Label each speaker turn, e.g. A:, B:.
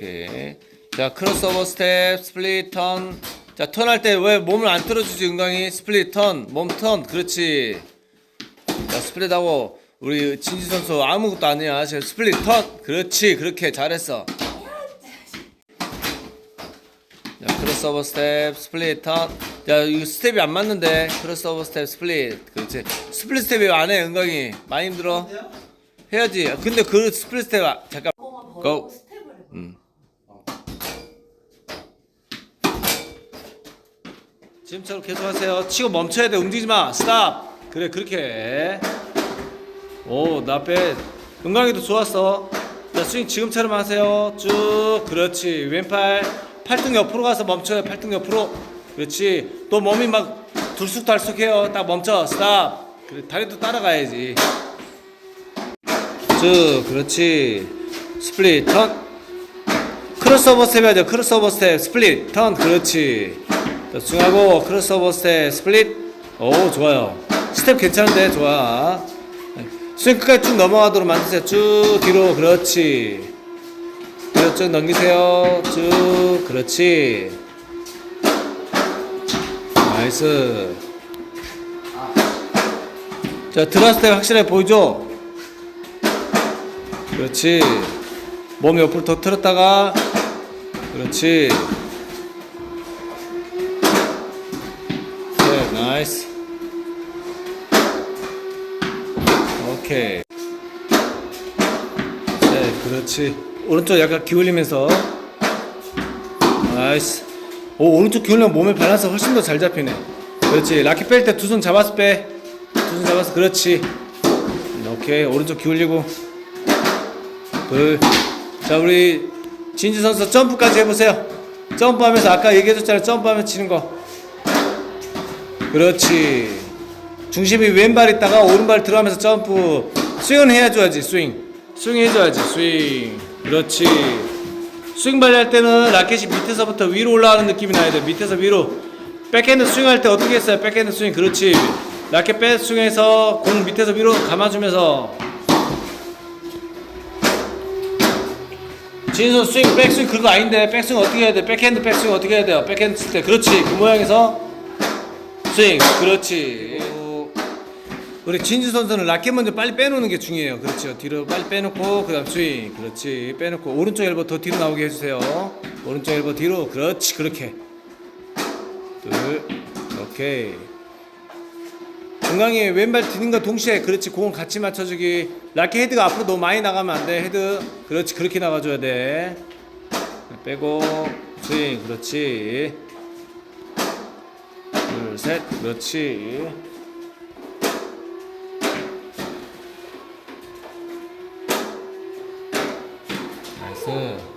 A: 오케이. 자, 크로스오버 스텝, 스플릿 턴. 자, 턴할 때 왜 몸을 안 틀어주지, 은광이? 스플릿 턴, 몸 턴. 그렇지. 자, 스플릿 하고, 우리 진지 선수 아무것도 아니야. 지금 스플릿 턴. 그렇지. 그렇게 잘했어. 자, 크로스오버 스텝, 스플릿 턴. 야, 이거 스텝이 안 맞는데. 크로스오버 스텝, 스플릿. 그렇지. 스플릿 스텝이 왜안 해, 은광이? 많이 힘들어? 해야지. 근데 그 스플릿 스텝, 아- 잠깐.
B: 어,
A: 고.
B: 스텝을 해봐.
A: 음. 지금처럼 계속 하세요. 치고 멈춰야 돼. 움직이지 마. 스탑. 그래, 그렇게 해. 오, 나 빼. 건강에도 좋았어. 자, 스윙 지금처럼 하세요. 쭉. 그렇지. 왼팔. 팔등 옆으로 가서 멈춰요. 팔등 옆으로. 그렇지. 또 몸이 막 들쑥달쑥해요. 딱 멈춰. 스탑. 그래, 다리도 따라가야지. 쭉. 그렇지. 스플릿 턴. 크로스오버 스텝 해야 돼. 크로스오버 스텝, 스플릿, 턴, 그렇지. 자, 중하고 크로스오버 스텝, 스플릿. 오, 좋아요. 스텝 괜찮은데, 좋아. 네. 스윙 끝까지 쭉 넘어가도록 만드세요. 쭉 뒤로, 그렇지. 뒤로 쭉 넘기세요. 쭉, 그렇지. 나이스. 자, 들어왔을 때 확실하게 보이죠? 그렇지. 몸 옆으로 더 틀었다가 그렇지 나이스 오케이 네 그렇지. 오른쪽 약간 기울이면서. 나이스 오 오른쪽 기울면 몸의 밸런스 훨씬 더 잘 잡히네. 그렇지. 라켓 뺄 때 두 손 잡아서 빼 두 손 잡아서 그렇지. 오케이 오른쪽 기울이고. 둘. 자, 우리 진지 선수 점프까지 해보세요. 점프하면서 아까 얘기해줬잖아요. 점프하면서 치는 거. 그렇지. 중심이 왼발 있다가 오른발 들어가면서 점프. 스윙은 해줘야지. 스윙. 스윙 해줘야지. 스윙. 그렇지. 스윙 발리 할 때는 라켓이 밑에서부터 위로 올라가는 느낌이 나야 돼. 밑에서 위로. 백핸드 스윙 할 때 어떻게 했어요? 백핸드 스윙. 그렇지. 라켓 백 스윙해서 공 밑에서 위로 감아주면서 진선 스윙, 백스윙 그거 아닌데 백스윙 어떻게 해야 돼? 백핸드 백스윙 어떻게 해야 돼요? 백핸드 칠 때 그렇지 그 모양에서 스윙 그렇지. 우리 진주 선수는 라켓 먼저 빨리 빼놓는 게 중요해요. 그렇죠? 뒤로 빨리 빼놓고 그 다음 스윙. 그렇지. 빼놓고 오른쪽 엘보 더 뒤로 나오게 해주세요. 오른쪽 엘보 뒤로. 그렇지. 그렇게. 둘. 오케이. 건강히 왼발 디는과 동시에 그렇지. 공을 같이 맞춰주기. 라켓 헤드가 앞으로 너무 많이 나가면 안돼. 헤드. 그렇지. 그렇게 나가줘야 돼. 빼고 스윙. 그렇지 둘 셋 그렇지. 나이스